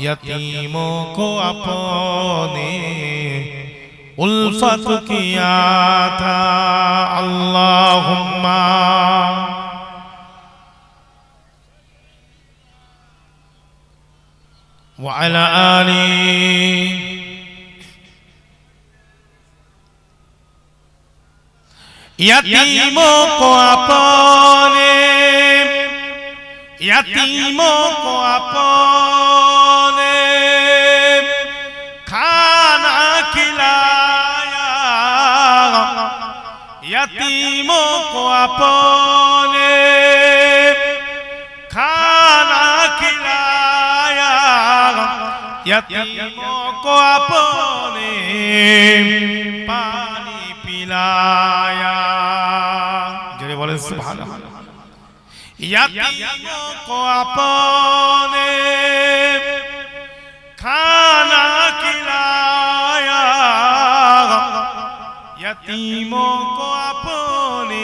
यतीमों को अपने उल्फत किया था अल्लाहुम्मा وعلى آله यतीमों को अपने यतीमों को अपने यतीमों को अपने खाना खिलाया यतीमों को अपने पानी पिलाया जरे बोले सुभान यतीमों को अपने खाना यतीमों को अपने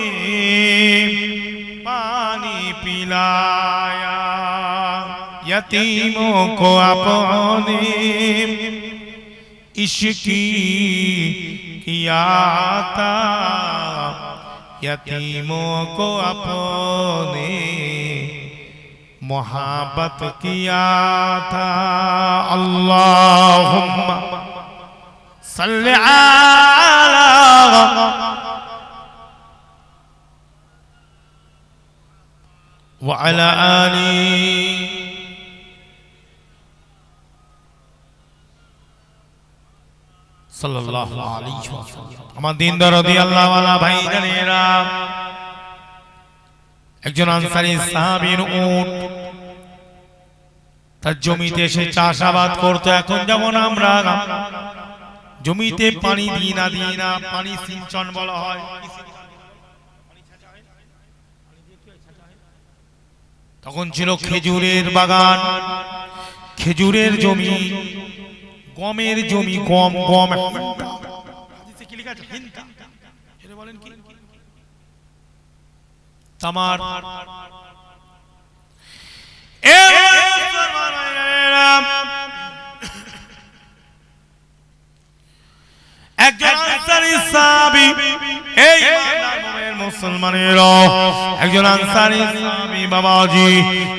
पानी पिलाया यतीमों को अपने इश्की किया था यतीमों को अपने मोहब्बत किया था अल्लाहुम्मा صل على وعلى آلي صلى الله عليه وسلم. أما دين رضي الله وعلى بعيد الإرام একজন আনসারী সাহাবীর উট তার জমিতে সে চাষাবাদ করত এখন যেমন আমরা জমিতে পানি দিই না দিই না পানি সিঞ্চন বলা হয়। তখন ছিল খেজুরের বাগান। খেজুরের জমি গমের জমি গম গম? তামার মুসলমানেরা, একজন আনসারী সাহাবী বাবাজি,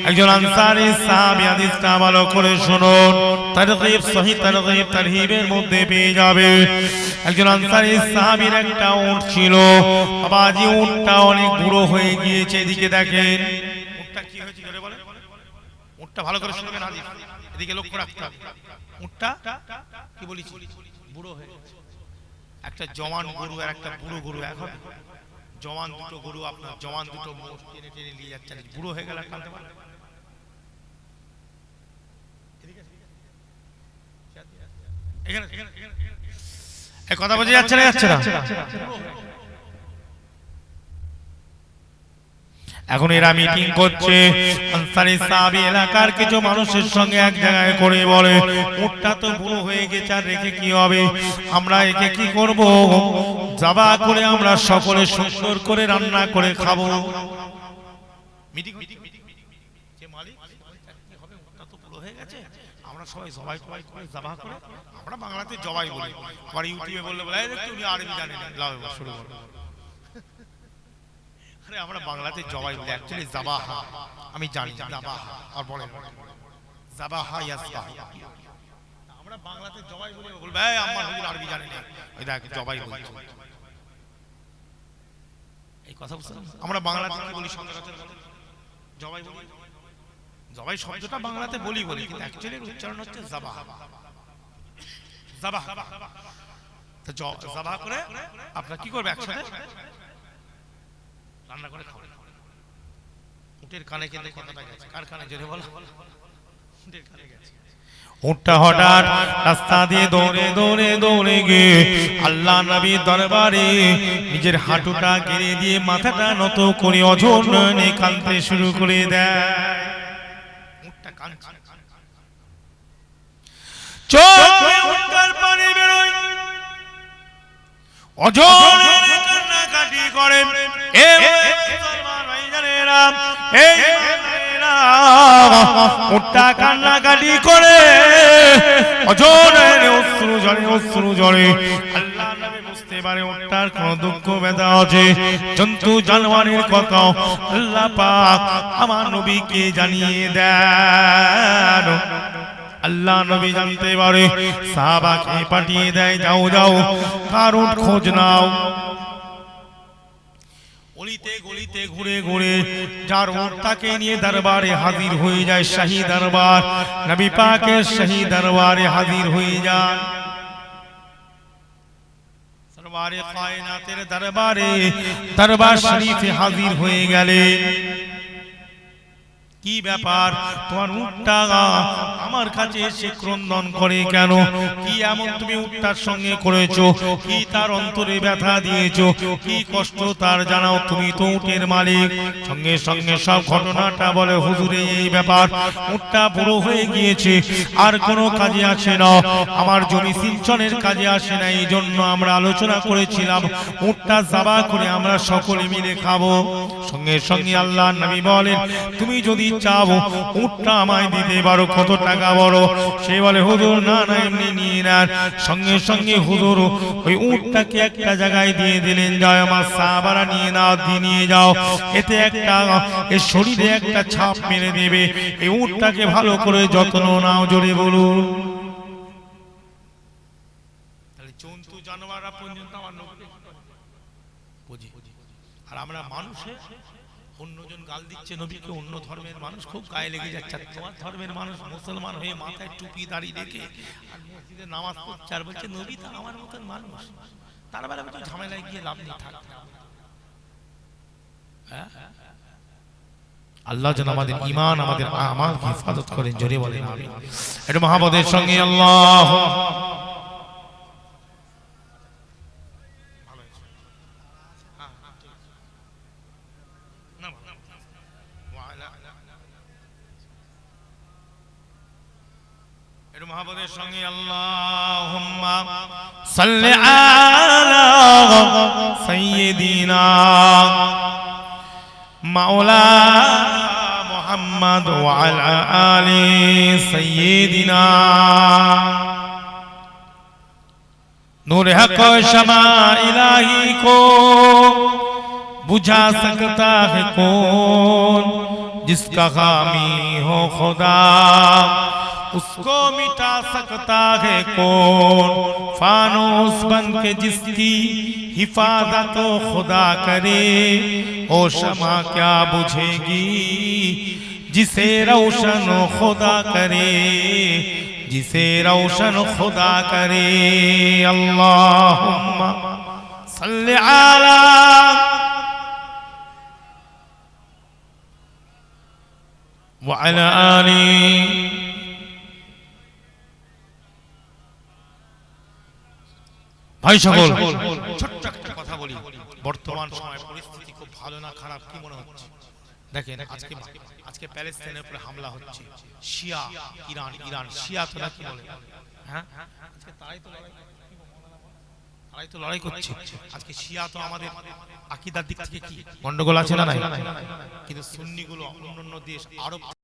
একজন আনসারী সাহাবী, হাদিসটা ভালো করে শুনুন। তারগীব সহিহ তারগীব, তারহিবের মধ্যে পেয়ে যাবে। একজন আনসারী সাহাবীর একটা উট ছিল। বাবাজি উটটা অনেক বুড়ো হয়ে গিয়েছে, এদিকে দেখেন। উটটা কি হয়েছে জোরে বলেন। উটটা ভালো করে শুনবেন, হাদিস। এদিকে লক্ষ্য রাখতে হবে। উটটা কি বলিস বুড়ো হয়ে একটা জওয়ান গরু আর একটা বুড়ো গরু এখন। জওয়ান দুটো গরু আপনার জওয়ান দুটো মোষ টেনে টেনে নিয়ে যাচ্ছেন। বুড়ো হয়ে গেল এখানে এই কথা বোঝা যাচ্ছে না যাচ্ছে না। এখন এরা মিটিং করছে। আনসারি সাহাবী এলাকার কিছু মানুষের সঙ্গে এক জায়গায় করে বলে, উটটা তো বুড়ো হয়ে গেছে, আর রেখে কি হবে? আমরা একে কি করব? জাবা করে আমরা সকলে সুন্দর করে রান্না করে খাব। আমরা সবাই জাবা করে আমরা বাংলাতে জবাই তুমি লাও শুরু আরে, আমরা বাংলাতে জবাই অ্যাকচুয়ালি আমি জানি, জাবাহা। আর বলেন জাবাহা ইয়াসবাহা। আমরা বাংলাতে জবাই বলি বলবে এই আমার হুজুর আরবি জানে না। ওই দেখ জবাই বলছে এই কথা বুঝছেন আমরা বাংলাতে কি বলি সচরাচর জবাই বলি? জবাই শব্দটা বাংলাতে বলি বলি কিন্তু অ্যাকচুয়ালি উচ্চারণ হচ্ছে জাবাহা জাবাহা তো জ- জাবাহা করে আপনার কি করবে একসাথে? রান্না করে খাওয়া উটের কানে কিন্তু কথাটা গেছে। কার কানে? জোরে বলো। উটের কানে গেছে। উটটা হঠাৎ রাস্তা দিয়ে দৌড়ে দৌড়ে দৌড়ে গিয়ে আল্লাহ নবী দরবারে নিজের হাঁটুটা গেড়ে দিয়ে মাথাটা নত করে অঝর নয়নে কাঁদতে শুরু করে দেয়। বেরোয়। অজরে কান্নাকাটি করে। উটটা কান্নাকাটি করে। অজরে অশ্রু জলে অশ্রু জলে আল্লাহ নবী বুঝতে পারে ওটার কোন দুঃখ, ব্যথা আছে। জন্তু, জানোয়ারের কথা আল্লাহ পাক আমার নবীকে জানিয়ে দেন। আল্লাহ নবী জানতে পারে, সাহাবাকে পাঠিয়ে দেয়, যাও যাও কারণ খোঁজ নাও। অলিতে গলিতে ঘুরে ঘুরে যার তাকে নিয়ে দরবারে হাজির হয়ে যায় শাহী দরবার, নবী পাকের শাহী দরবারে হাজির হয়ে যায় দরবারে কায়নাতের দরবারে, দরবার শরীফে হাজির হয়ে গেলেন। কি ব্যাপার? তোমার উটটা আমার কাছে এসে ক্রন্দন করে কেন? কি এমন তুমি উটটার সঙ্গে করেছ? কি তার অন্তরে ব্যথা দিয়েছ? কি কষ্ট তার জানাও তুমি তো উটের মালিক। সঙ্গে সঙ্গে সব ঘটনাটা বলে হুজুরে, এই ব্যাপার। উটটা বুড়ো হয়ে গিয়েছে, আর কোনো কাজে আসে না। আমার জমি সিঞ্চনের কাজে আসে না এই জন্য আমরা আলোচনা করেছিলাম, উটটা জাবা করে আমরা সকলে মিলে খাব। সঙ্গে সঙ্গে আল্লাহ নবী বলেন, তুমি যদি চাও উটটা আমায় দিতে পারো, কত টাকা বড়? সে বলে, হুজুর, না না, এমনি নিয়ে নেন সঙ্গে সঙ্গে হুজুর ওই উটটাকে একটা জায়গায় দিয়ে দিলেন, যাও, আমার সাহাবারা নিয়ে নাও দিয়ে নিয়ে যাও। এতে একটা এর শরীরে একটা ছাপ মেরে দেবে। এই উটটাকে ভালো করে যত্ন নাও, জোরে বলুন। আর আমরা মানুষে অন্যজন গাল দিচ্ছে নবীকে, অন্য ধর্মের মানুষ খুব গায়ে লেগে যাচ্ছে। তোমার ধর্মের মানুষ মুসলমান হয়ে মাথায় টুপি দাঁড়িয়ে রেখে আর মসজিদে নামাজ পড়ছে আর বলছে, নবী তো আমার মতন মানুষ। তার বেলা বলছে ঝামেলায় গিয়ে লাভ নেই, থাক। হ্যাঁ? আল্লাহ যেন আমাদের ইমান আমাদের আমার হেফাজত করেন, জোরে বলেন, আমিন। এটা মহাপদের সঙ্গে আল্লাহ। মহাপদের সঙ্গে আল্লাহুম্মা সাল্লি আলা সাইয়্যিদিনা মাওলানা মুহাম্মদ ওয়া আলা আলি সাইয়্যিদিনা नूर हक शमा इलाही को बुझा सकता है कौन जिसका खामी हो खुदा اس کو مٹا سکتا ہے کون؟ فانوس بن کے جس کی حفاظت خدا کرے، او شما کیا بجھے گی؟ جسے روشن خدا کرے، جسے روشن خدا کرے۔ اللہم صلی علی وعلى آلی ভাই সকল। ছোট্ট একটা কথা বলি। বর্তমান সময় পরিস্থিতি খুব ভালো না খারাপ কি মনে হচ্ছে? দেখেন আজকে আজকে প্যালেস্তাইনের উপরে হামলা হচ্ছে। শিয়া ইরান ইরান। শিয়া তো নাকি বলে? হ্যাঁ? আজকে তারাই তো লড়াই তারাই তো লড়াই করছে। আজকে শিয়া তো আমাদের আকিদার দিক থেকে কি? গন্ডগোল আছে না নাই? কিন্তু সুন্নিগুলো অন্য অন্য দেশ আরব